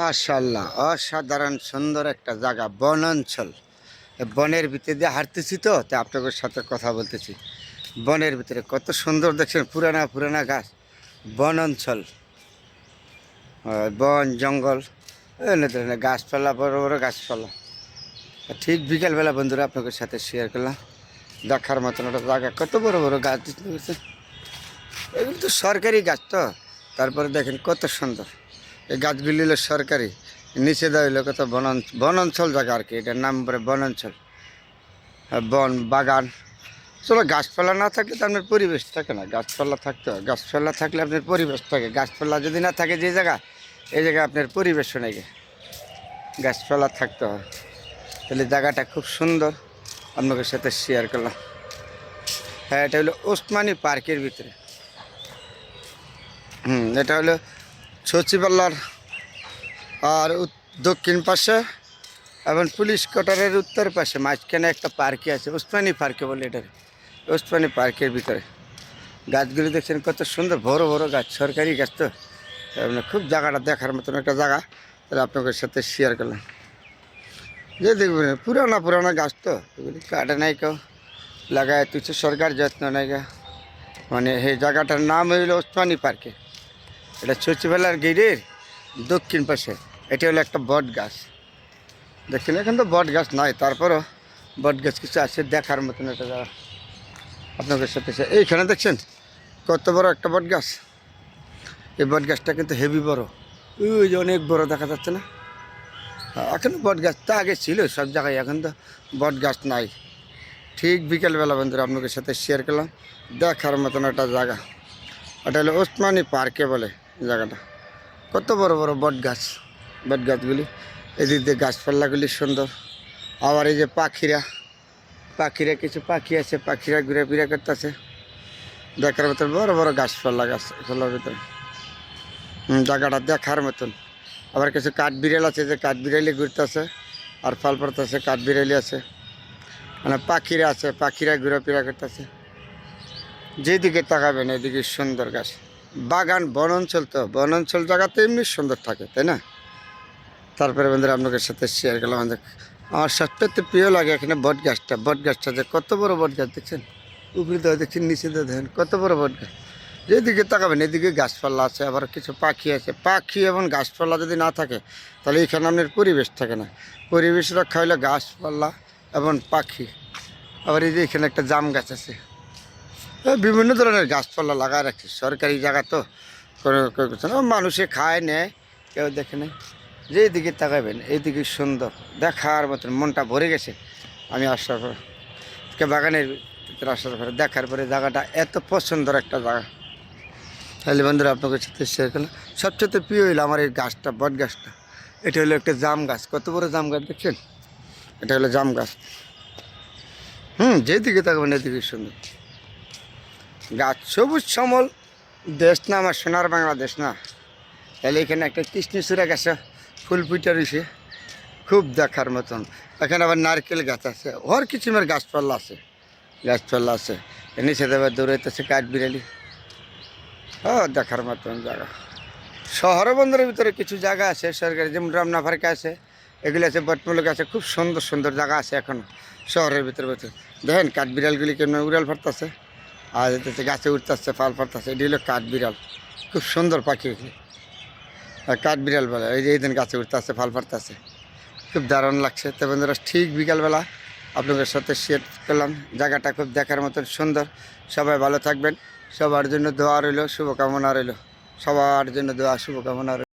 মাশাল্লাহ অসাধারণ সুন্দর একটা জায়গা বন অঞ্চল বনের ভিতরে দিয়ে হাঁটতেছি তো, তাই আপনাদের সাথে কথা বলতেছি। বনের ভিতরে কত সুন্দর দেখছেন, পুরানা পুরানা গাছ বন অঞ্চল বন, জঙ্গল ধরনের গাছপালা, বড় বড় গাছপালা। ঠিক বিকালবেলা বন্ধুরা আপনাদের সাথে শেয়ার করলাম। দেখার মতন একটা জায়গা, কত বড় বড় গাছ এগুলো তো সরকারি গাছ তো, তারপরে দেখেন কত সুন্দর। এই গাছগুলি হলো সরকারি। নিচে দেওয়া কত বন বনাঞ্চল জায়গা আর কি, এটার নাম পরে বনাঞ্চল। বন, বাগান। চলো গাছপালা না থাকলে তো আপনার পরিবেশ থাকে না। গাছপালা থাকতে হয়। গাছপালা থাকলে আপনার পরিবেশ থাকে। গাছপালা যদি না থাকে যে জায়গা, এই জায়গায় আপনার পরিবেশও নেই গাছপালা থাকতে হয়। তাহলে জায়গাটা খুব সুন্দর। আপনাদের সাথে শেয়ার করলাম। হ্যাঁ এটা হলো ওসমানী পার্কের ভিতরে। হুম, এটা হলো সচিবাল্লার আর দক্ষিণ পাশে এবং পুলিশ কোয়ার্টারের উত্তর পাশে, মাঝখানে একটা পার্কে আছে, ওসমানী পার্কে বলে এটার, ওসমানী পার্কের ভিতরে। গাছগুলি দেখছেন কত সুন্দর, বড় বড় গাছ, সরকারি গাছ তো। মানে খুব জায়গাটা দেখার মতন একটা জায়গা, তাহলে আপনাদের সাথে শেয়ার করলাম। যে দেখবেন, পুরানা পুরানা গাছ তো, এগুলি কাটে নাই কেউ, লাগায় তুই সরকার যত্ন নেই মানে এই জায়গাটার নাম হইল ওসমানী পার্কে। এটা সচিবালয়ের গেটের দক্ষিণ পাশে। এটা হলো একটা বট গাছ। দেখছেন এখন তো বট গাছ নাই তারপরও বট গাছ কিছু আছে দেখার মতন জায়গা। আপনাদের সাথে এইখানে দেখছেন? কত বড় একটা বট গাছ। এই বট গাছটা কিন্তু হেভি বড়। ওই যে অনেক বড় দেখা যাচ্ছে না? এখন বট গাছ তো আগে ছিল, সব জায়গায় এখন তো বট গাছ নাই। ঠিক বিকেলবেলা বন্ধুরা, আপনাদের সাথে শেয়ার করলাম। দেখার মতন একটা জায়গা। ওটা হলো ওসমানী পার্কে বলে। জায়গাটা। কত বড় বড় বট গাছ, বট গাছগুলি। এদিক দিয়ে গাছপাল্লাগুলি সুন্দর। আবার এই যে পাখিরা পাখিরা কিছু পাখি আছে, পাখিরা ঘুরে ফিরে করতেছে। দেখার মতন বড় বড় গাছপাল্লা গাছ পাল্লার ভিতরে। জায়গাটা দেখার মতন। আবার কিছু কাঠ বিড়াল আছে, যে কাঠ বিড়ালি ঘুরতেছে। আর ফল পড়তেছে কাঠ বিড়ালি আছে। মানে পাখিরা আছে, পাখিরা ঘোরাফেরা করতেছে। যেদিকে তাকাবেন, এদিকে সুন্দর গাছ। বাগান, বনাঞ্চল তো বন অঞ্চল জায়গাতে এমনি সুন্দর থাকে, তাই না? তারপরে বন্ধুরা, আপনাদের সাথে শেয়ার করলাম, আমাদের, আমার সবচেয়ে প্রিয় লাগে এখানে বট গাছটা। বট গাছটা যে কত বড় বট গাছ দেখছেন? উপরে দেওয়া দেখছেন, নিচে দেওয়া দেখেন, কত বড় বট গাছ। যেদিকে তাকাবেন, এদিকে গাছপালা আছে, আবার কিছু পাখি আছে। পাখি এবং গাছপালা যদি না থাকে, তাহলে এখানে আপনার পরিবেশ থাকে না। পরিবেশ রক্ষা হলে গাছপালা এবং পাখি। আবার এই যে এখানে একটা জাম গাছ আছে বিভিন্ন ধরনের গাছপালা লাগায় রাখছে। সরকারি জায়গা তো কোনো মানুষে খায়, নেয়, কেউ দেখে নেই নেয়। যেদিকে তাকাবেন এইদিকে সুন্দর। দেখার মতন মনটা ভরে গেছে। আমি আসার পর বাগানের ভিতরে আসার পরে, দেখার পরে জায়গাটা এত পছন্দের একটা জায়গা। তাহলে বন্ধুরা আপনাকে সাথে শেয়ার করলাম। সবচেয়ে প্রিয় হইল আমার এই গাছটা, বট গাছটা। এটা হলো একটা জাম গাছ। কত বড় জাম গাছ দেখছেন? এটা হলো জাম গাছ। হুম, যেদিকে তাকাবেন, এদিকে সুন্দর। গাছ সবুজ সমল। দেশ না আমার সোনার বাংলাদেশ না। তাহলে এখানে একটা কৃষ্ণচূড়া গাছ, ফুল ফুটে রয়েছে। খুব দেখার মতন। এখানে আবার নারকেল গাছ আছে। হর কিসিমের গাছপালা আছে? গাছপালা আছে। এর নিচে দেবে দৌড়াইতেছে কাঠ বিড়ালি। ও, দেখার মতন জায়গা। শহর বন্দরের ভিতরে কিছু জায়গা আছে, সরকারি যেমন রামনা ফার্কা আছে। এগুলো আছে, বটমূলক আছে। খুব সুন্দর সুন্দর জায়গা আছে এখন শহরের ভিতরে ভিতরে দেখেন কাঠ বিড়ালগুলি কেমন উড়াল ফাটতেছে। আর এতে গাছে উঠতেছে ফাল ফাটতেছে এটি হলো কাঠ বিড়াল খুব সুন্দর পাখি এগুলি আর কাঠ বিড়াল বলে, এই যে এই দিন গাছে উঠতেছে ফাল ফাটতেছে খুব দারুণ লাগছে। তো বন্ধুরা, ঠিক বিকালবেলা আপনাদের সাথে শেয়ার করলাম। জায়গাটা খুব দেখার মতন সুন্দর। সবাই ভালো থাকবেন। সবার জন্য দোয়া রইল, শুভকামনা রইল। সবার জন্য দোয়া, শুভকামনা রইল।